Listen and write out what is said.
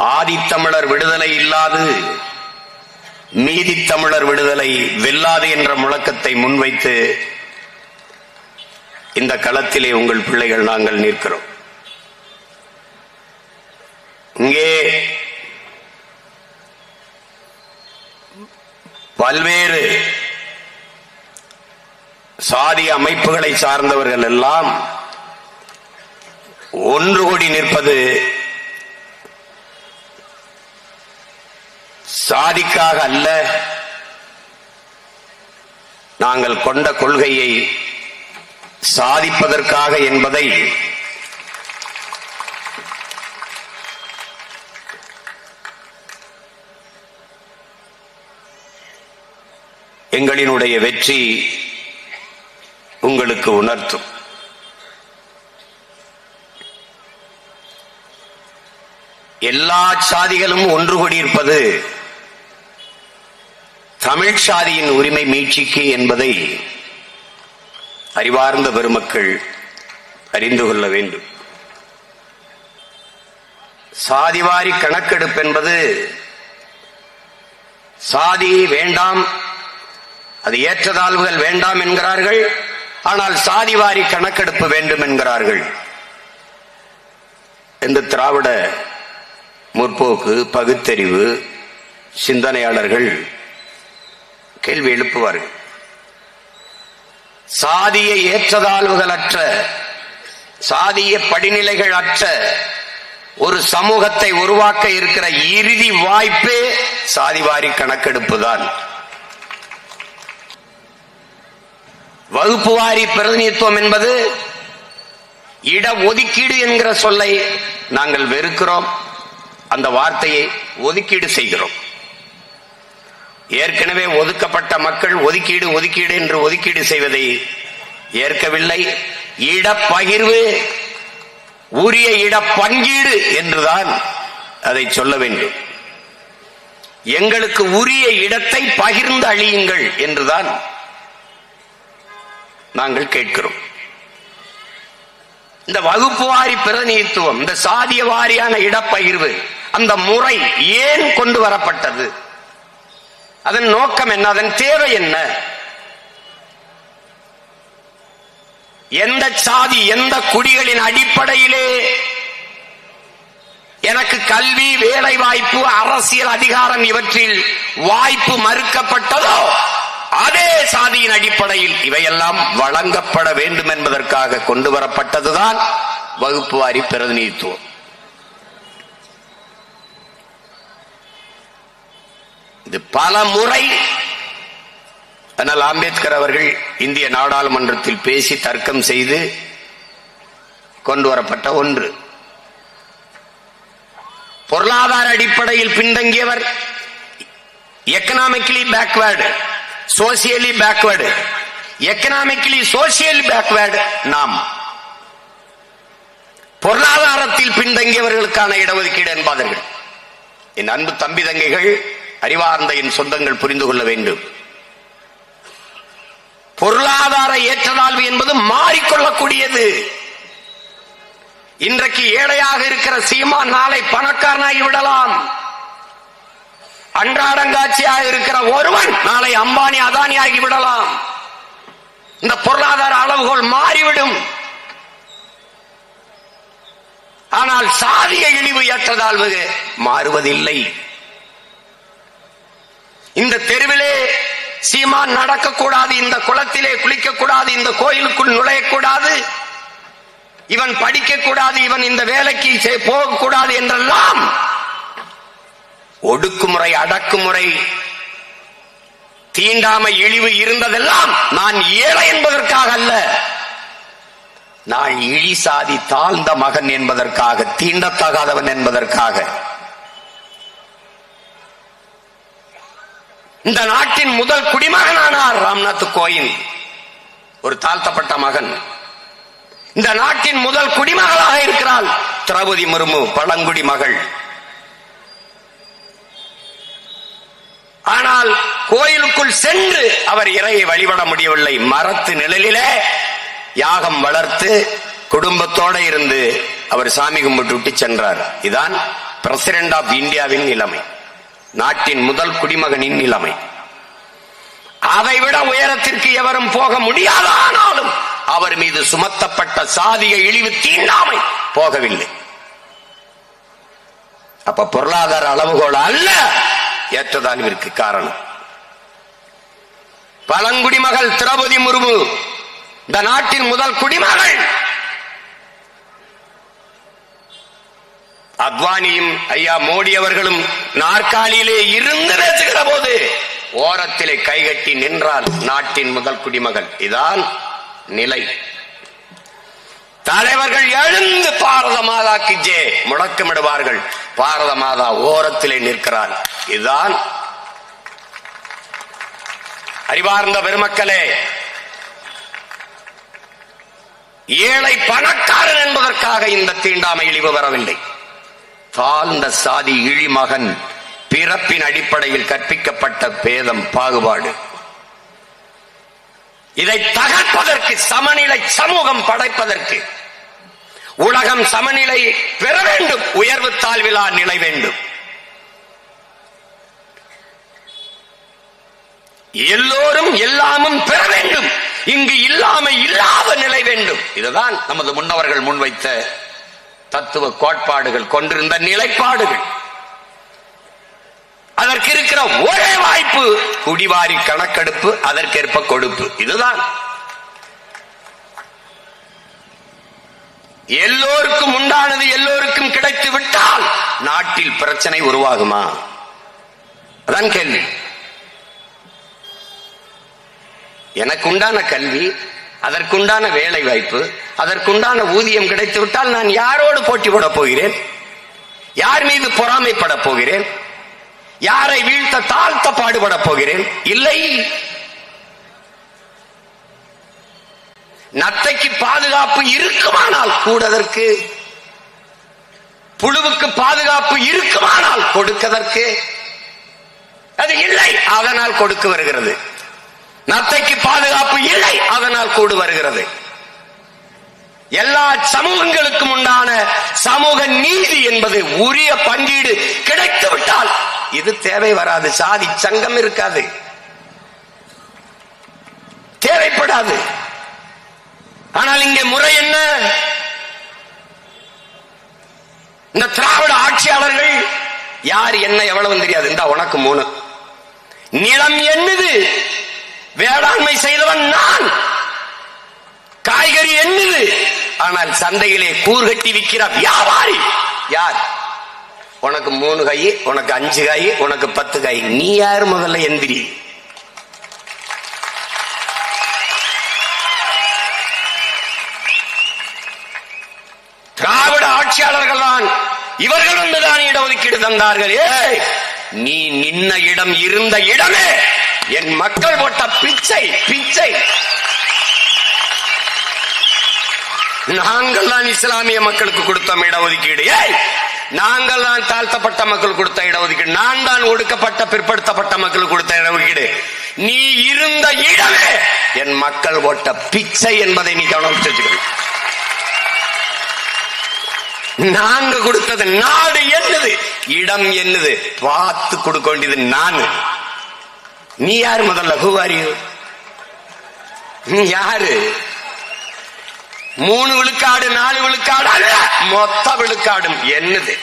ஆதித்தமிழர் விடுதலை இல்லாது நீதித்தமிழர் விடுதலை வெல்லாது என்ற முழக்கத்தை முன்வைத்து இந்த களத்திலே உங்கள் பிள்ளைகள் நாங்கள் நிற்கிறோம். இங்கே பல்வேறு சாதி அமைப்புகளை சார்ந்தவர்கள் எல்லாம் ஒன்று கூடி நிற்பது சாதிக்காக அல்ல. நாங்கள் கொண்ட கொள்கையை சாதிப்பதற்காக என்பதை எங்களினுடைய வெற்றி உங்களுக்கு உணர்த்தும். எல்லா சாதிகளும் ஒன்று கூடியிருப்பது தமிழ் சாதியின் உரிமை மீட்சிக்கு என்பதை அறிவார்ந்த பெருமக்கள் அறிந்து கொள்ள வேண்டும். சாதிவாரி கணக்கெடுப்பு என்பது சாதி வேண்டாம் அது ஏற்றதாழ்வுகள் வேண்டாம் என்கிறார்கள் ஆனால் சாதிவாரி கணக்கெடுப்பு வேண்டும் என்கிறார்கள். இந்த திராவிட முற்போக்கு பகுத்தறிவு சிந்தனையாளர்கள் கேள்வி எழுப்புவார்கள். சாதிய ஏற்றதாழ்வுகள் அற்ற சாதிய படிநிலைகள் அற்ற ஒரு சமூகத்தை உருவாக்க இருக்கிற இறுதி வாய்ப்பே சாதிவாரி கணக்கெடுப்பு தான். வகுப்பு வாரி பிரதிநிதித்துவம் என்பது இட ஒதுக்கீடு என்கிற சொல்லை நாங்கள் வெறுக்கிறோம். அந்த வார்த்தையை ஒதுக்கீடு செய்கிறோம். ஏற்கனவே ஒதுக்கப்பட்ட மக்கள் ஒதுக்கீடு ஒதுக்கீடு என்று ஒதுக்கீடு செய்வதை ஏற்கவில்லை. இடப்பகிர்வு உரிய இட பங்கீடு என்றுதான் அதை சொல்ல வேண்டும். எங்களுக்கு உரிய இடத்தை பகிர்ந்து அழியுங்கள் என்றுதான் நாங்கள் கேட்கிறோம். இந்த வகுப்பு வாரி பிரதிநிதித்துவம் இந்த சாதிய வாரியான இடப்பகிர்வு அந்த முறை ஏன் கொண்டு வரப்பட்டது? அதன் நோக்கம் என்ன? அதன் தேவை என்ன? எந்த சாதி எந்த குடிகளின் அடிப்படையிலே எனக்கு கல்வி வேலை வாய்ப்பு அரசியல் அதிகாரம் இவற்றில் வாய்ப்பு மறுக்கப்பட்டதோ அதே சாதியின் அடிப்படையில் இவையெல்லாம் வழங்கப்பட வேண்டும் என்பதற்காக கொண்டு வரப்பட்டதுதான் வகுப்பு வாரி பிரதிநிதித்துவம். இது பல முறை ஆனால் அம்பேத்கர் அவர்கள் இந்திய நாடாளுமன்றத்தில் பேசி தர்க்கம் செய்து கொண்டு வரப்பட்ட ஒன்று. பொருளாதார அடிப்படையில் பின்தங்கியவர் economically backward socially backward economically social backward நாம். பொருளாதாரத்தில் பின்தங்கியவர்களுக்கான இடஒதுக்கீடு என்பார்கள். என் அன்பு தம்பி தங்கைகள் அறிவார்ந்த என் சொந்தங்கள் புரிந்து கொள்ள வேண்டும். பொருளாதார ஏற்றதாழ்வு என்பது மாறிக்கொள்ளக்கூடியது. இன்றைக்கு ஏழையாக இருக்கிற சீமா நாளை பணக்காரனாகி விடலாம். அன்றாடங்காட்சியாக இருக்கிற ஒருவன் நாளை அம்பானி அதானி ஆகி விடலாம். இந்த பொருளாதார அளவுகோல் மாறிவிடும். ஆனால் சாதிய இழிவு ஏற்றதாழ்வு மாறுவதில்லை. இந்த தெருவிலே சீமான் நடக்கக்கூடாது இந்த குளத்திலே குளிக்கக்கூடாது இந்த கோயிலுக்குள் நுழையக்கூடாது இவன் படிக்கக்கூடாது இவன் இந்த வேலைக்கு போகக்கூடாது என்றெல்லாம் ஒடுக்குமுறை அடக்குமுறை தீண்டாமை இழிவு இருந்ததெல்லாம் நான் ஏழை என்பதற்காக அல்ல. நான் இழி சாதி தாழ்ந்த மகன் என்பதற்காக தீண்டத்தகாதவன் என்பதற்காக. இந்த நாட்டின் முதல் குடிமகனானார் ராம்நாத் கோயிந்த் ஒரு தாழ்த்தப்பட்ட மகன். இந்த நாட்டின் முதல் குடிமகளாக இருக்கிறாள் திரௌபதி முர்மு பழங்குடி மகள். ஆனால் கோயிலுக்குள் சென்று அவர் இறையை வழிபட முடியவில்லை. மரத்து நிழலிலே யாகம் வளர்த்து குடும்பத்தோட இருந்து அவர் சாமி கும்பிட்டு விட்டு சென்றார். இதான் பிரசிடென்ட் ஆஃப் இந்தியாவின் நிலைமை. நாட்டின் முதல் குடிமகனின் நிலைமை. அதைவிட உயரத்திற்கு எவரும் போக முடியாதானாலும் அவர் மீது சுமத்தப்பட்ட சாதிய இழிவு தீண்டாமை போகவில்லை. அப்ப பொருளாதார அளவுகோல் அல்ல ஏற்றதாழ்விற்கு காரணம். பழங்குடிமகள் திரௌபதி முர்மு இந்த நாட்டின் முதல் குடிமகள் அத்வானியும் ஐயா மோடி அவர்களும் நாற்காலியிலே இருந்து பேசுகிற போது ஓரத்திலே கைகட்டி நின்றால் நாட்டின் முதல் குடிமகள் இதான் நிலை. தலைவர்கள் எழுந்து பாரத மாதாக்கு ஜே முழக்கமிடுவார்கள். பாரத மாதா ஓரத்திலே நிற்கிறார். இதுதான் அறிவார்ந்த பெருமக்களே ஏழை பணக்காரன் என்பதற்காக இந்த தீண்டாமை இழிவு வரவில்லை. தாழ்ந்த சாதி இழிமகன் பிறப்பின் அடிப்படையில் கற்பிக்கப்பட்ட பேதம் பாகுபாடு. இதை தகர்ப்பதற்கு சமநிலை சமூகம் படைப்பதற்கு உலகம் சமநிலை பெற வேண்டும் உயர்வு தாழ்விலா நிலை வேண்டும். எல்லோரும் எல்லாமும் பெற வேண்டும் இங்கு இல்லாமல் இல்லாத நிலை வேண்டும். இதுதான் நமது முன்னவர்கள் முன்வைத்த தத்துவ கோட்பாடுகள் கொண்டிருந்த நிலைப்பாடுகள். அதற்கு இருக்கிற ஒரே வாய்ப்பு குடிவாரி கணக்கெடுப்பு அதற்கேற்ப கொடுப்பு. இதுதான். எல்லோருக்கும் உண்டானது எல்லோருக்கும் கிடைத்து விட்டால் நாட்டில் பிரச்சனை உருவாகுமா? அதான் கேள்வி. எனக்கு உண்டான கல்வி அதற்குண்டான வேலை வாய்ப்பு அதற்குண்டான ஊதியம் கிடைத்து விட்டால் நான் யாரோடு போட்டி போட போகிறேன்? யார் மீது பொறாமைப்பட போகிறேன்? யாரை வீழ்த்த தாழ்த்த பாடுபட போகிறேன்? இல்லை. நத்தைக்கு பாதுகாப்பு இருக்குமானால் கூடதற்கு. புழுவுக்கு பாதுகாப்பு இருக்குமானால் கொடுக்கதற்கு. அது இல்லை அதனால் கொடுக்க வருகிறது. நத்தைக்கு பாதுகாப்பு இல்லை அதனால் கூடு வருகிறது. எல்லா சமூகங்களுக்கும் உண்டான சமூக நீதி என்பது உரிய பங்கீடு கிடைத்து விட்டால் இது தேவை வராது. சாதி சங்கம் இருக்காது. தேவைப்படாது. ஆனால் இங்கே முறை என்ன? இந்த திராவிட ஆட்சியாளர்கள் யார் என்ன எவ்வளவு தெரியாது. இந்த உனக்கு மூணு. நிலம் என்னது? வேளாண்மை செய்தவன் நான். காய்கறி ஆனால் சந்தையிலே கூர்கட்டி விற்கிற வியாபாரி யார்? உனக்கு மூணு கை உனக்கு அஞ்சு காய் உனக்கு பத்து காய். நீ யார் முதல்ல எந்திரி? திராவிட ஆட்சியாளர்கள் தான் இவர்கள் ஒன்றுதான் இடஒதுக்கீடு தந்தார்கள். ஏ நீ நின்ன இடம் இருந்த இடமே என் மக்கள் போட்ட பிச்சை பிச்சை. நாங்கள் தான் இஸ்லாமிய மக்களுக்கு கொடுத்தோம் இடஒதுக்கீடு. நாங்கள் தான் தாழ்த்தப்பட்ட மக்கள் கொடுத்த இடஒதுக்கீடு. நான் தான் ஒடுக்கப்பட்ட பிற்படுத்தப்பட்ட மக்கள் கொடுத்த இடஒதுக்கீடு. நீ இருந்த இடமே என் மக்கள் போட்ட பிச்சை என்பதை நீ கவனம் வச்சுக்கணும். நாங்க கொடுத்தது நாடு என்னது? இடம் என்னது? பார்த்து கொடுக்க வேண்டியது நான். நீ யாரு முதல்ல? ஹூவாரியு நீ யாரு? மூணு விழுக்காடு நாலு விழுக்காடு அல்ல மொத்த விழுக்காடும் என்னது?